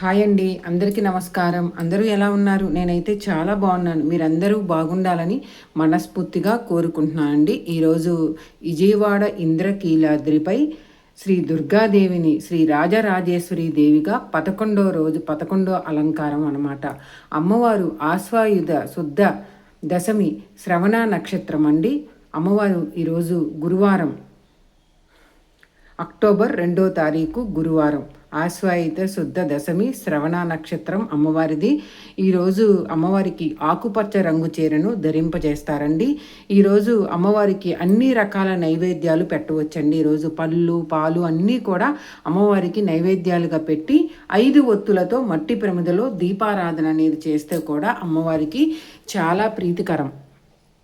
Hi అండి అందరికీ నమస్కారం. అందరూ ఎలా ఉన్నారు? నేనైతే చాలా బాగున్నాను. మీరందరూ బాగుండాలని మనస్ఫూర్తిగా కోరుకుంటున్నానండి. ఈరోజు విజయవాడ ఇంద్రకీలాద్రిపై శ్రీ దుర్గాదేవిని శ్రీ రాజరాజేశ్వరి దేవిగా పదకొండో రోజు పదకొండో అలంకారం అన్నమాట. అమ్మవారు ఆశ్వాయుధ శుద్ధ దశమి శ్రవణ నక్షత్రం అండి. అమ్మవారు ఈరోజు గురువారం అక్టోబర్ రెండో తారీఖు గురువారం. ఆశ్వాయిత శుద్ధ దశమి శ్రవణ నక్షత్రం అమ్మవారిది. ఈరోజు అమ్మవారికి ఆకుపచ్చ రంగు చీరను ధరింపజేస్తారండి. ఈరోజు అమ్మవారికి అన్ని రకాల నైవేద్యాలు పెట్టవచ్చండి. ఈరోజు పళ్ళు పాలు అన్నీ కూడా అమ్మవారికి నైవేద్యాలుగా పెట్టి ఐదు ఒత్తులతో మట్టి ప్రమిదలో దీపారాధన అనేది చేస్తే కూడా అమ్మవారికి చాలా ప్రీతికరం.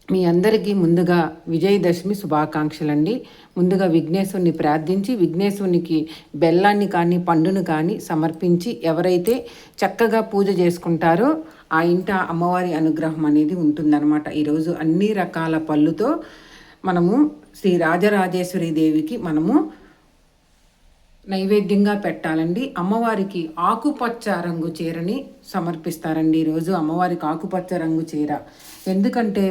మీ అందరికీ ముందుగా విజయదశమి శుభాకాంక్షలండి. ముందుగా విఘ్నేశ్వరుని ప్రార్థించి విఘ్నేశ్వరునికి బెల్లాన్ని కానీ పండును కానీ సమర్పించి ఎవరైతే చక్కగా పూజ చేసుకుంటారో ఆ ఇంట అమ్మవారి అనుగ్రహం అనేది ఉంటుందన్నమాట. ఈరోజు అన్ని రకాల పళ్ళుతో మనము శ్రీ రాజరాజేశ్వరి దేవికి మనము నైవేద్యంగా పెట్టాలండి. అమ్మవారికి ఆకుపచ్చ రంగు చీరని సమర్పిస్తారండి ఈరోజు అమ్మవారికి ఆకుపచ్చ రంగు చీర. ఎందుకంటే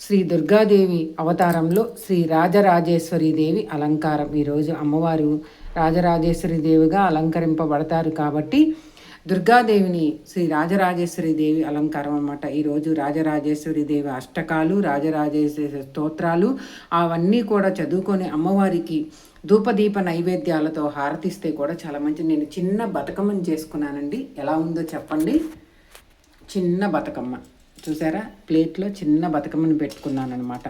శ్రీ దుర్గాదేవి అవతారంలో శ్రీ రాజరాజేశ్వరి దేవి అలంకారం. ఈరోజు అమ్మవారు రాజరాజేశ్వరి దేవిగా అలంకరింపబడతారు కాబట్టి దుర్గాదేవిని శ్రీ రాజరాజేశ్వరి దేవి అలంకారం అనమాట ఈరోజు రాజరాజేశ్వరి దేవి అష్టకాలు రాజరాజేశ్వరి స్తోత్రాలు అవన్నీ కూడా చదువుకొని అమ్మవారికి ధూపదీప నైవేద్యాలతో హారతిస్తే కూడా చాలా మంచి నేను చిన్న బతుకమ్మని చేసుకున్నానండి. ఎలా ఉందో చెప్పండి. చిన్న బతుకమ్మ. చూసారా? ప్లేట్లో చిన్న బతుకమ్మని పెట్టుకున్నాను అనమాట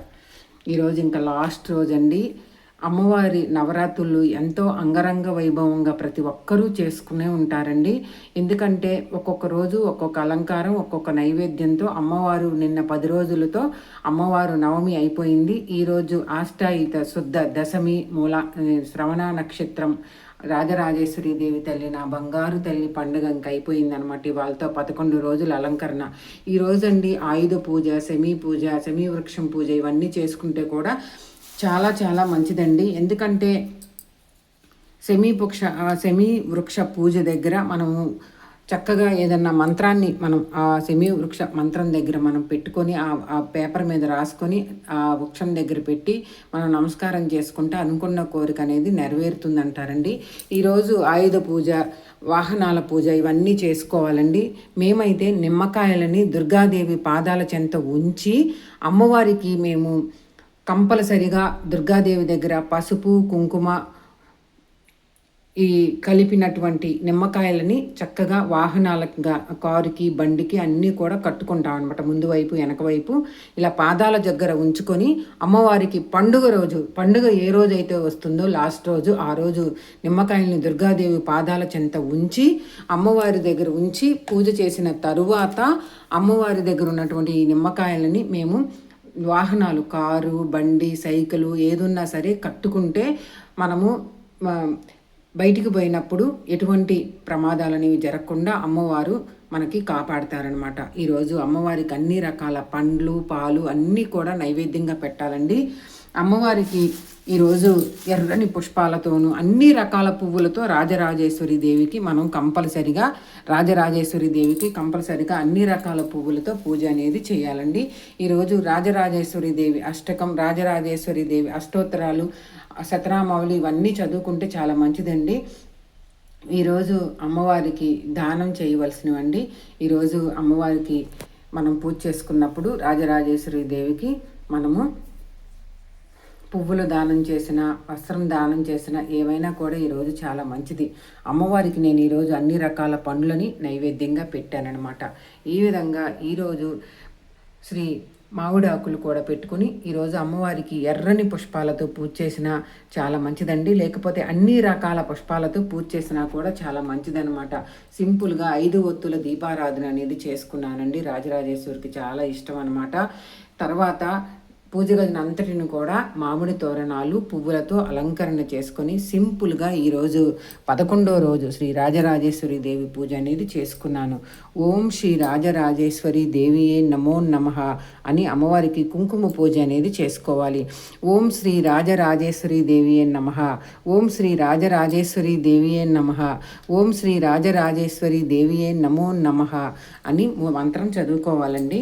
ఈరోజు ఇంకా లాస్ట్ రోజు అండి అమ్మవారి నవరాత్రులు ఎంతో అంగరంగ వైభవంగా ప్రతి ఒక్కరూ చేసుకునే ఉంటారండి. ఎందుకంటే ఒక్కొక్క రోజు ఒక్కొక్క అలంకారం ఒక్కొక్క నైవేద్యంతో అమ్మవారు నిన్న పది రోజులతో అమ్మవారు నవమి అయిపోయింది. ఈరోజు ఆష్టాయుత శుద్ధ దశమి మూల శ్రవణ నక్షత్రం రాజరాజేశ్వరి దేవి తల్లి నా బంగారు తల్లి పండుగ ఇంక అయిపోయిందనమాట వాళ్ళతో పదకొండు రోజుల అలంకరణ. ఈ రోజండి ఆయుధ పూజ సెమీ పూజ సెమీ వృక్షం పూజ ఇవన్నీ చేసుకుంటే కూడా చాలా చాలా మంచిదండి. ఎందుకంటే సెమీ వృక్ష సెమీ వృక్ష పూజ దగ్గర మనము చక్కగా ఏదన్నా మంత్రాన్ని మనం ఆ సెమీ వృక్ష మంత్రం దగ్గర మనం పెట్టుకొని ఆ పేపర్ మీద రాసుకొని ఆ వృక్షం దగ్గర పెట్టి మనం నమస్కారం చేసుకుంటే అనుకున్న కోరిక అనేది నెరవేరుతుంది అంటారండి ఈరోజు ఆయుధ పూజ వాహనాల పూజ ఇవన్నీ చేసుకోవాలండి. మేమైతే నిమ్మకాయలని దుర్గాదేవి పాదాల చెంత ఉంచి అమ్మవారికి మేము కంపల్సరిగా దుర్గాదేవి దగ్గర పసుపు కుంకుమ ఈ కలిపినటువంటి నిమ్మకాయలని చక్కగా వాహనాలగా కారుకి బండికి అన్నీ కూడా కట్టుకుంటాం అనమాట ముందు వైపు వెనక వైపు ఇలా పాదాల దగ్గర ఉంచుకొని అమ్మవారికి పండుగ రోజు పండుగ ఏ రోజు అయితే వస్తుందో లాస్ట్ రోజు ఆ రోజు నిమ్మకాయలని దుర్గాదేవి పాదాల చెంత ఉంచి అమ్మవారి దగ్గర ఉంచి పూజ చేసిన తరువాత అమ్మవారి దగ్గర ఉన్నటువంటి ఈ నిమ్మకాయలని మేము వాహనాలు కారు బండి సైకిలు ఏదున్నా సరే కట్టుకుంటే మనము బయటికి పోయినప్పుడు ఎటువంటి ప్రమాదాలు అనేవి జరగకుండా అమ్మవారు మనకి కాపాడతారనమాట ఈరోజు అమ్మవారికి అన్ని రకాల పండ్లు పాలు అన్నీ కూడా నైవేద్యంగా పెట్టాలండి. అమ్మవారికి ఈరోజు ఎర్రని పుష్పాలతోనూ అన్ని రకాల పువ్వులతో రాజరాజేశ్వరి దేవికి మనం కంపల్సరిగా రాజరాజేశ్వరి దేవికి కంపల్సరిగా అన్ని రకాల పువ్వులతో పూజ అనేది చేయాలండి. ఈరోజు రాజరాజేశ్వరి దేవి అష్టకం రాజరాజేశ్వరి దేవి అష్టోత్తరాలు శతరామౌళి ఇవన్నీ చదువుకుంటే చాలా మంచిదండి. ఈరోజు అమ్మవారికి దానం చేయవలసినవండి. ఈరోజు అమ్మవారికి మనం పూజ చేసుకున్నప్పుడు రాజరాజేశ్వరి దేవికి మనము పువ్వులు దానం చేసిన వస్త్రం దానం చేసిన ఏవైనా కూడా ఈరోజు చాలా మంచిది. అమ్మవారికి నేను ఈరోజు అన్ని రకాల పండ్లని నైవేద్యంగా పెట్టానన్నమాట. ఈ విధంగా ఈరోజు శ్రీ మామిడి ఆకులు కూడా పెట్టుకుని ఈరోజు అమ్మవారికి ఎర్రని పుష్పాలతో పూజ చేసినా చాలా మంచిదండి. లేకపోతే అన్ని రకాల పుష్పాలతో పూజ చేసినా కూడా చాలా మంచిదనమాట సింపుల్గా ఐదు ఒత్తుల దీపారాధన అనేది చేసుకున్నానండి. రాజరాజేశ్వరికి చాలా ఇష్టం అనమాట తర్వాత పూజ గదిని అంతటిని కూడా మామిడి తోరణాలు పువ్వులతో అలంకరణ చేసుకొని సింపుల్గా ఈరోజు పదకొండో రోజు శ్రీ రాజరాజేశ్వరి దేవి పూజ అనేది చేసుకున్నాను. ఓం శ్రీ రాజరాజేశ్వరి దేవియే నమో నమ అని అమ్మవారికి కుంకుమ పూజ అనేది చేసుకోవాలి. ఓం శ్రీ రాజరాజేశ్వరి దేవియే నమ. ఓం శ్రీ రాజరాజేశ్వరి దేవియే నమ. ఓం శ్రీ రాజరాజేశ్వరి దేవియే నమో నమ అని మంత్రం చదువుకోవాలండి.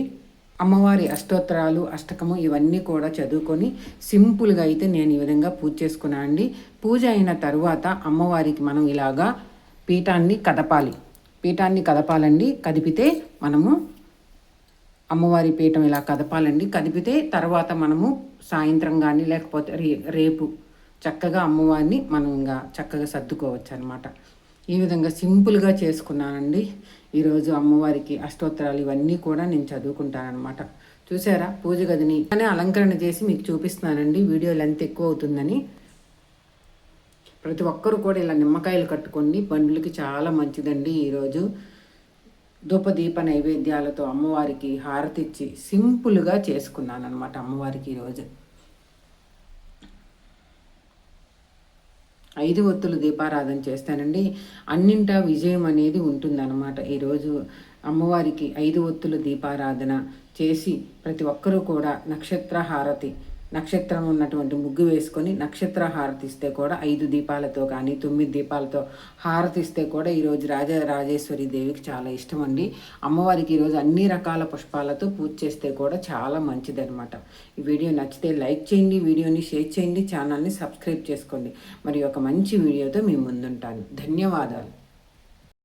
అమ్మవారి అష్టోత్తరాలు అష్టకము ఇవన్నీ కూడా చదువుకొని సింపుల్గా అయితే నేను ఈ విధంగా పూజ చేసుకున్నాను అండి. పూజ అయిన తర్వాత అమ్మవారికి మనం ఇలాగా పీఠాన్ని కదపాలి. పీఠాన్ని కదపాలండి. కదిపితే మనము అమ్మవారి పీఠం ఇలా కదపాలండి. కదిపితే తర్వాత మనము సాయంత్రం కానీ లేకపోతే రే రేపు చక్కగా అమ్మవారిని మనం ఇంకా చక్కగా సర్దుకోవచ్చు అనమాట ఈ విధంగా సింపుల్గా చేసుకున్నానండి. ఈరోజు అమ్మవారికి అష్టోత్తరాలు ఇవన్నీ కూడా నేను చదువుకుంటానమాట చూసారా? పూజ గదిని అనే అలంకరణ చేసి మీకు చూపిస్తున్నానండి. వీడియో లెంత్ ఎక్కువ అవుతుందని. ప్రతి ఒక్కరు కూడా ఇలా నిమ్మకాయలు కట్టుకోండి బండ్లకి చాలా మంచిదండి ఈరోజు ధూపదీప నైవేద్యాలతో అమ్మవారికి హారతిచ్చి సింపుల్గా చేసుకున్నాను అనమాట అమ్మవారికి ఈరోజు ఐదు ఒత్తులు దీపారాధన చేస్తానండి. అన్నింటా విజయం అనేది ఉంటుందన్నమాట. ఈరోజు అమ్మవారికి ఐదు ఒత్తులు దీపారాధన చేసి ప్రతి ఒక్కరూ కూడా నక్షత్ర హారతి నక్షత్రం ఉన్నటువంటి ముగ్గు వేసుకొని నక్షత్ర హారతిస్తే కూడా ఐదు దీపాలతో కానీ తొమ్మిది దీపాలతో హారతిస్తే కూడా ఈరోజు రాజా రాజేశ్వరి దేవికి చాలా ఇష్టం అండి అమ్మవారికి ఈరోజు అన్ని రకాల పుష్పాలతో పూజ చేస్తే కూడా చాలా మంచిదనమాట ఈ వీడియో నచ్చితే లైక్ చేయండి వీడియోని షేర్ చేయండి ఛానల్ని సబ్స్క్రైబ్ చేసుకోండి. మరి ఒక మంచి వీడియోతో మీ ముందుంటాను. ధన్యవాదాలు.